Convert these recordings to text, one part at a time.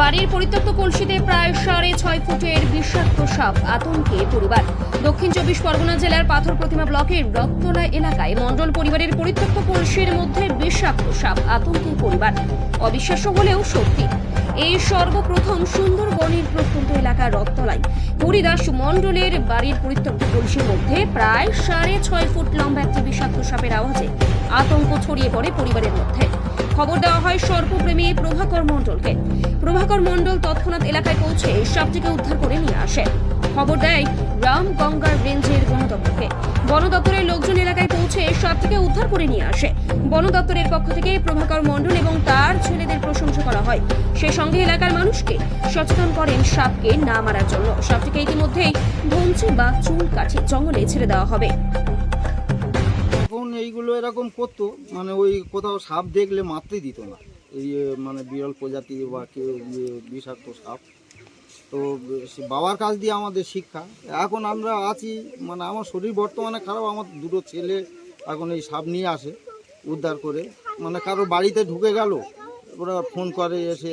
বাড়ির পরিত্যক্ত কলসিতে প্রায় সাড়ে ছয় ফুটের বিষাক্ত সাপ আতঙ্কে পরিবার। দক্ষিণ চব্বিশ পরগনা জেলার পাথর প্রতিমা ব্লকের রক্তলা এলাকায় মণ্ডল পরিবারের পরিত্যক্ত কলসির মধ্যে বিষাক্ত সাপ আতঙ্কে পরিবার। অবিশ্বাস্য হলেও সত্যি। এই সর্বপ্রথম সুন্দরবনের প্রত্যন্ত এলাকার রক্তলাই হরিদাস মণ্ডলের বাড়ির পরিত্যক্ত কলসির মধ্যে প্রায় সাড়ে ছয় ফুট লম্বা একটি বিষাক্ত সাপের আওয়াজে আতঙ্ক ছড়িয়ে পড়ে পরিবারের মধ্যে। খবর দেওয়া হয় সর্পপ্রেমী প্রভাকর মণ্ডলকে। প্রভাকর মণ্ডল তৎক্ষণাৎ এলাকায় পৌঁছে সাপটিকে উদ্ধার করে নিয়ে আসে। খবর দেয়, রাম গঙ্গার রেঞ্জের বন দপ্তরকে। বন দপ্তরের লোকজন এলাকায় পৌঁছে সাপটিকে উদ্ধার করে নিয়ে আসে। বন দপ্তরের পক্ষ থেকে প্রভাকর মণ্ডল এবং তার ছেলেদের প্রশংসা করা হয়। সে সঙ্গে এলাকার মানুষকে সচেতন করেন সাপকে না মারার জন্য। সাপটিকে ইতিমধ্যেই ধনচি বা চুল কাঠি জঙ্গলে ছেড়ে দেওয়া হবে। এইগুলো এরকম করতো মানে ওই কোথাও সাপ দেখলে মারতেই দিত না। এই মানে বিরল প্রজাতি বা কেউ ইয়ে বিষাক্ত সাপ। তো সে বাবার কাছ দিয়ে আমাদের শিক্ষা। এখন আমরা আছি মানে আমার শরীর বর্তমানে খারাপ, আমার দুটো ছেলে এখন এই সাপ নিয়ে আসে, উদ্ধার করে। মানে কারও বাড়িতে ঢুকে গেল, ওরা ফোন করে, এসে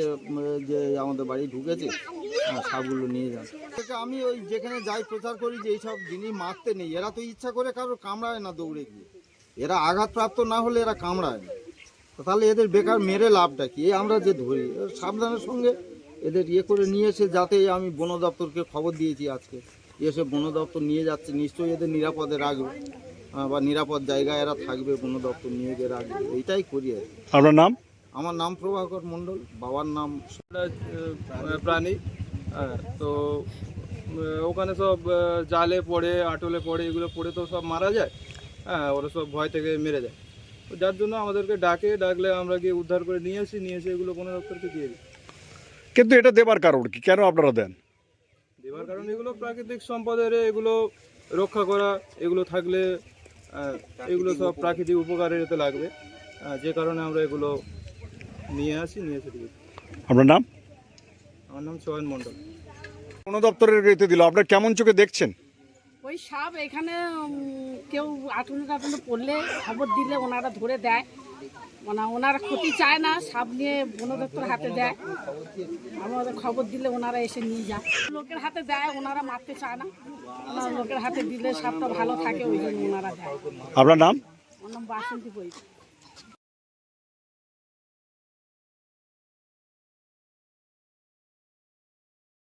যে আমাদের বাড়ি ঢুকেছে সাপগুলো নিয়ে যান আমি ওই যেখানে যাই প্রচার করি যে এইসব জিনিস মারতে নেই। এরা তো ইচ্ছা করে কারও কামড়ায় না দৌড়ে গিয়ে। এরা আঘাতপ্রাপ্ত না হলে এরা কামড়ায় না। তাহলে এদের বেকার মেরে লাভটা কি? আমরা যে ধরি সাবধানের সঙ্গে এদের ইয়ে করে নিয়ে এসে যাতে আমি বন দপ্তরকে খবর দিয়েছি আজকে। এসে বন দপ্তর নিয়ে যাচ্ছে নিশ্চয়ই এদের নিরাপদে রাখবে। বা নিরাপদ জায়গায় এরা থাকবে বন দপ্তর নিয়ে গিয়ে রাখবে। এইটাই করি আর আপনার নাম? আমার নাম প্রভাকর মণ্ডল বাবার নাম প্রাণী। হ্যাঁ, তো ওখানে সব জালে পড়ে আটলে পড়ে এগুলো পড়ে তো সব মারা যায়। হ্যাঁ ওরা সব ভয় থেকে মেরে যায়। যার জন্য আমাদেরকে ডাকে ডাকলে আমরা গিয়ে উদ্ধার করে নিয়ে আসি নিয়ে এসে এগুলো কোনো দপ্তরকে দিয়ে দিই। কিন্তু এটা দেবার কারণ কি? কেন আপনারা দেন? দেবার কারণ এগুলো প্রাকৃতিক সম্পদের এগুলো রক্ষা করা এগুলো থাকলে এগুলো সব প্রাকৃতিক উপকারের এতে লাগবে। যে কারণে আমরা এগুলো নিয়ে আসি নিয়ে এসে দিই। আপনার নাম? আমার নাম চয়ন মণ্ডল। বন দপ্তরের এতে দিল। আপনার কেমন চোখে দেখছেন? ওই সাপ এখানে কেউ আটুনে টাটুনে পড়লে খবর দিলে ওনারা ধরে দেয়। মানে ওনারা ক্ষতি চায় না সাপ নিয়ে বন দপ্তর হাতে দেয়। আমাদের খবর দিলে ওনারা এসে নিয়ে যায়। লোকের হাতে দেয় ওনারা মারতে চায় না। লোকের হাতে দিলে সাপটা ভালো থাকে ওই জন্য ওনারা দেয়। আপনার নাম? আমার নাম বাসন্তী বই